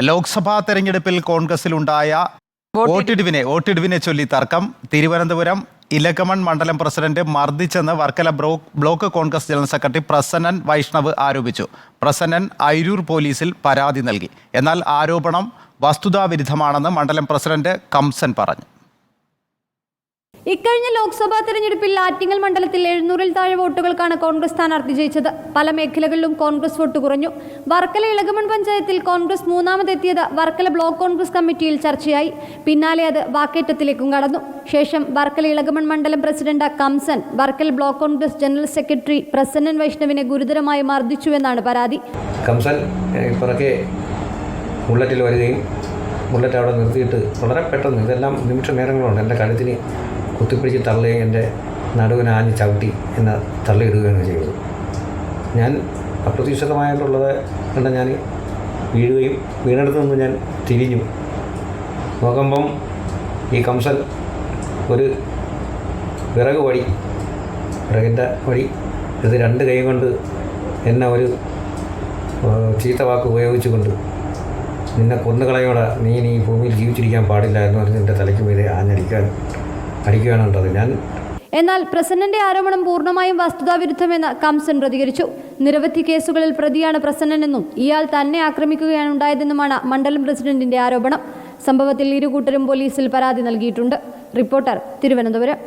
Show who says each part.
Speaker 1: ലോക്സഭാ തെരഞ്ഞെടുപ്പിൽ കോൺഗ്രസിലുണ്ടായ വോട്ടിടിവിനെ വോട്ടിടിവിനെ ചൊല്ലി തർക്കം. തിരുവനന്തപുരം ഇലകമൺ മണ്ഡലം president മർദ്ദിച്ചെന്ന് Varkala block Congress general secretary Prasannan Vaishnav ആരോപിച്ചു. പ്രസന്നൻ അയിരൂർ പോലീസിൽ പരാതി നൽകി. എന്നാൽ ആരോപണം വസ്തുതാവിരുദ്ധമാണെന്ന് മണ്ഡലം പ്രസിഡന്റ് കംസൻ പറഞ്ഞു.
Speaker 2: ഇക്കഴിഞ്ഞ ലോക്സഭാ തെരഞ്ഞെടുപ്പിൽ ആറ്റിങ്ങൽ മണ്ഡലത്തിൽ എഴുന്നൂറിൽ താഴെ വോട്ടുകൾക്കാണ് കോൺഗ്രസ് സ്ഥാനാർത്ഥി ജയിച്ചത്. പല മേഖലകളിലും കോൺഗ്രസ് വോട്ട് കുറഞ്ഞു. വർക്കല ഇളകമൺ പഞ്ചായത്തിൽ കോൺഗ്രസ് മൂന്നാമതെത്തിയത് വർക്കല ബ്ലോക്ക് കോൺഗ്രസ് കമ്മിറ്റിയിൽ ചർച്ചയായി. പിന്നാലെ അത് വാക്കേറ്റത്തിലേക്കും കടന്നു. ശേഷം വർക്കല ഇളകമൺ മണ്ഡലം president Kamsan Varkala block Congress general secretary Prasannan വൈഷ്ണവിനെ ഗുരുതരമായി മർദ്ദിച്ചുവെന്നാണ് പരാതി.
Speaker 3: കംസൻ ബുള്ളറ്റിൽ വരികയും ബുള്ളറ്റ് അവിടെ നിർത്തിയിട്ട് വളരെ പെട്ടെന്ന് ഇതെല്ലാം നിമിഷ നേരങ്ങളുണ്ട് എന്റെ കഴുത്തിന് കുത്തിപ്പിടിച്ച് തള്ളി എന്റെ നടുവിനാഞ്ഞ് ചവിട്ടി എന്നെ തള്ളിയിടുകയാണ് ചെയ്തത്. ഞാൻ അപ്രതീക്ഷിതമായിട്ടുള്ളത് കണ്ട ഞാൻ വീഴുകയും വീണെടുത്ത് നിന്ന് ഞാൻ തിരിഞ്ഞു. നോക്കുമ്പം ഈ കംസൻ ഒരു വിറക് വടി വിറകിന്റെ വടി ഇത് രണ്ട് കൈ കൊണ്ട് എന്നെ ഒരു ചീത്ത വാക്ക് ഉപയോഗിച്ചുകൊണ്ട് നിന്നെ കൊന്നുകളയോടെ നീ നീ ഭൂമിയിൽ ജീവിച്ചിരിക്കാൻ പാടില്ല എന്ന് പറഞ്ഞ് എന്റെ തലയ്ക്ക് മീതെ ആഞ്ഞടിക്കാൻ അടിക്കുകയാണ് ഞാൻ
Speaker 2: എന്നാൽ പ്രസന്നന്റെ ആരോപണം പൂർണമായും വസ്തുതാവിരുദ്ധമെന്ന് കംസൻ പ്രതികരിച്ചു. നിരവധി കേസുകളിൽ പ്രതിയാണ് പ്രസന്നനെന്നും ഇയാൾ തന്നെ ആക്രമിക്കുകയാണ് ഉണ്ടായതെന്നുമാണ് മണ്ഡലം പ്രസിഡന്റിന്റെ ആരോപണം. സംഭവത്തിൽ ഇരുകൂട്ടരും പോലീസിൽ പരാതി നൽകിയിട്ടുണ്ട്. റിപ്പോർട്ടർ തിരുവനന്തപുരം.